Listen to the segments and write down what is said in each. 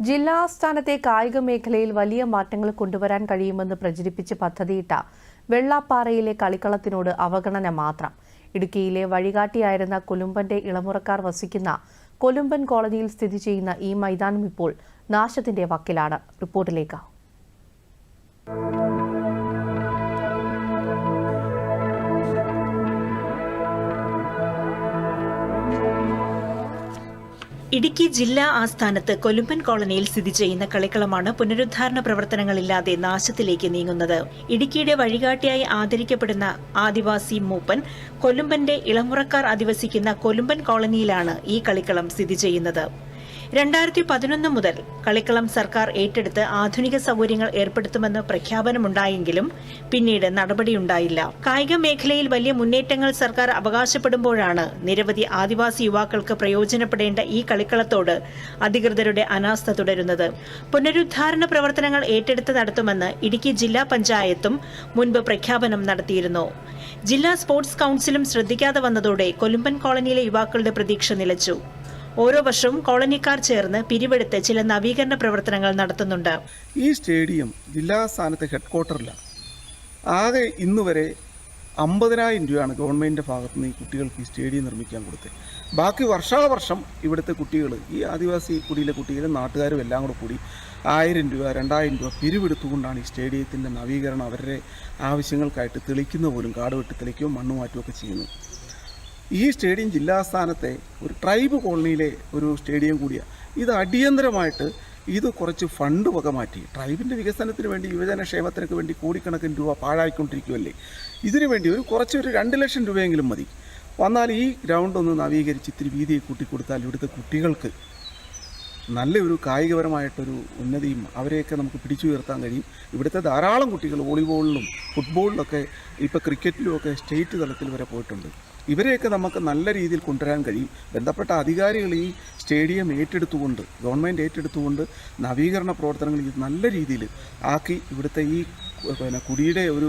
ജില്ലാ ആസ്ഥാനത്തെ കായിക മേഖലയിൽ വലിയ മാറ്റങ്ങൾ കൊണ്ടുവരാൻ കഴിയുമെന്ന് പ്രചരിപ്പിച്ച് പദ്ധതിയിട്ട വെള്ളാപ്പാറയിലെ കളിക്കളത്തിനോട് അവഗണന മാത്രം. ഇടുക്കിയിലെ വഴികാട്ടിയായിരുന്ന കൊലുമ്പന്റെ ഇളമുറക്കാർ വസിക്കുന്ന കൊലുമ്പൻ കോളനിയിൽ സ്ഥിതി ചെയ്യുന്ന ഈ മൈതാനം ഇപ്പോൾ നാശത്തിന്റെ വക്കിലാണ്. റിപ്പോർട്ടിലേക്ക് ഇടുക്കി ജില്ലാ ആസ്ഥാനത്ത് കൊലുമ്പൻ കോളനിയിൽ സ്ഥിതി ചെയ്യുന്ന കളിക്കളമാണ് പുനരുദ്ധാരണ പ്രവർത്തനങ്ങളില്ലാതെ നാശത്തിലേക്ക് നീങ്ങുന്നത്. ഇടുക്കിയുടെ വഴികാട്ടിയായി ആദരിക്കപ്പെടുന്ന ആദിവാസി മൂപ്പൻ കൊലുമ്പന്റെ ഇളമുറക്കാർ അധിവസിക്കുന്ന കൊലുമ്പൻ കോളനിയിലാണ് ഈ കളിക്കളം സ്ഥിതി ചെയ്യുന്നത്. രണ്ടായിരത്തി പതിനൊന്ന് മുതൽ കളിക്കളം സർക്കാർ ഏറ്റെടുത്ത് ആധുനിക സൗകര്യങ്ങൾ ഏർപ്പെടുത്തുമെന്ന് പ്രഖ്യാപനമുണ്ടായെങ്കിലും പിന്നീട് നടപടിയുണ്ടായില്ല. കായിക മേഖലയിൽ വലിയ മുന്നേറ്റങ്ങൾ സർക്കാർ അവകാശപ്പെടുമ്പോഴാണ് നിരവധി ആദിവാസി യുവാക്കൾക്ക് പ്രയോജനപ്പെടേണ്ട ഈ കളിക്കളത്തോട് അധികൃതരുടെ അനാസ്ഥ തുടരുന്നത്. പുനരുദ്ധാരണ പ്രവർത്തനങ്ങൾ ഏറ്റെടുത്ത് നടത്തുമെന്ന് ഇടുക്കി ജില്ലാ പഞ്ചായത്തും മുൻപ് പ്രഖ്യാപനം നടത്തിയിരുന്നു. ജില്ലാ സ്പോർട്സ് കൌൺസിലും ശ്രദ്ധിക്കാതെ വന്നതോടെ കൊലുമ്പൻ കോളനിയിലെ യുവാക്കളുടെ പ്രതീക്ഷ നിലച്ചു. ഓരോ വർഷവും കോളനിക്കാർ ചേർന്ന് പിരിവെടുത്ത് ചില നവീകരണ പ്രവർത്തനങ്ങൾ നടത്തുന്നുണ്ട്. ഈ സ്റ്റേഡിയം ജില്ലാ സ്ഥാനത്തെ ഹെഡ്ക്വാർട്ടറിലാണ് ആകെ ഇന്ന് വരെ അമ്പതിനായിരം രൂപയാണ് ഗവൺമെന്റിന്റെ ഭാഗത്തു നിന്ന് ഈ കുട്ടികൾക്ക് ഈ സ്റ്റേഡിയം നിർമ്മിക്കാൻ കൊടുത്തത്. ബാക്കി വർഷാവർഷം ഇവിടുത്തെ കുട്ടികൾ ഈ ആദിവാസി കുടിയിലെ കുട്ടികളും നാട്ടുകാരും എല്ലാം കൂടെ കൂടി ആയിരം രൂപ രണ്ടായിരം രൂപ പിരിവെടുത്തുകൊണ്ടാണ് ഈ സ്റ്റേഡിയത്തിന്റെ നവീകരണം അവരുടെ ആവശ്യങ്ങൾക്കായിട്ട് തെളിക്കുന്ന പോലും കാട് വെട്ടി തെളിക്കുകയും മണ്ണ് മാറ്റുകയൊക്കെ ചെയ്യുന്നത്. ഈ സ്റ്റേഡിയം ജില്ലാസ്ഥാനത്തെ ഒരു ട്രൈബ് കോളനിയിലെ ഒരു സ്റ്റേഡിയം കൂടിയാണ് ഇത് അടിയന്തരമായിട്ട് ഇത് കുറച്ച് ഫണ്ട് വക മാറ്റി. ട്രൈബിന്റെ വികസനത്തിന് വേണ്ടി യുവജന ക്ഷേമത്തിനൊക്കെ വേണ്ടി കോടിക്കണക്കിന് രൂപ പാഴായിക്കൊണ്ടിരിക്കുമല്ലേ ഇതിനു വേണ്ടി ഒരു കുറച്ച് ഒരു രണ്ട് ലക്ഷം രൂപയെങ്കിലും മതി. വന്നാൽ ഈ ഗ്രൗണ്ട് ഒന്ന് നവീകരിച്ച് ഇത്തിരി വീതിയെ കൂട്ടിക്കൊടുത്താൽ ഇവിടുത്തെ കുട്ടികൾക്ക് നല്ലൊരു കായികപരമായിട്ടൊരു ഉന്നതിയും അവരെയൊക്കെ നമുക്ക് പിടിച്ചു ഉയർത്താൻ കഴിയും. ഇവിടുത്തെ ധാരാളം കുട്ടികൾ വോളിബോളിലും ഫുട്ബോളിലൊക്കെ ഇപ്പോൾ ക്രിക്കറ്റിലും ഒക്കെ സ്റ്റേറ്റ് തലത്തിൽ വരെ പോയിട്ടുണ്ട്. ഇവരെയൊക്കെ നമുക്ക് നല്ല രീതിയിൽ കൊണ്ടുവരാൻ കഴിയും. ബന്ധപ്പെട്ട അധികാരികൾ ഈ സ്റ്റേഡിയം ഏറ്റെടുത്തുകൊണ്ട് ഗവൺമെന്റ് ഏറ്റെടുത്തുകൊണ്ട് നവീകരണ പ്രവർത്തനങ്ങൾ ഇത് നല്ല രീതിയിൽ ആക്കി ഇവിടുത്തെ ഈ പിന്നെ കുടിയുടെ ഒരു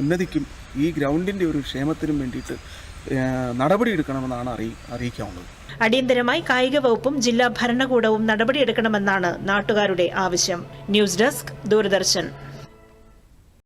ഉന്നതിക്കും ഈ ഗ്രൗണ്ടിന്റെ ഒരു ക്ഷേമത്തിനും വേണ്ടിയിട്ട് നടപടിയെടുക്കണമെന്നാണ് അറിയി അറിയിക്കാവുന്നത്. അടിയന്തരമായി കായിക വകുപ്പും ജില്ലാ ഭരണകൂടവും നടപടിയെടുക്കണമെന്നാണ് നാട്ടുകാരുടെ ആവശ്യം. News desk Doordarshan.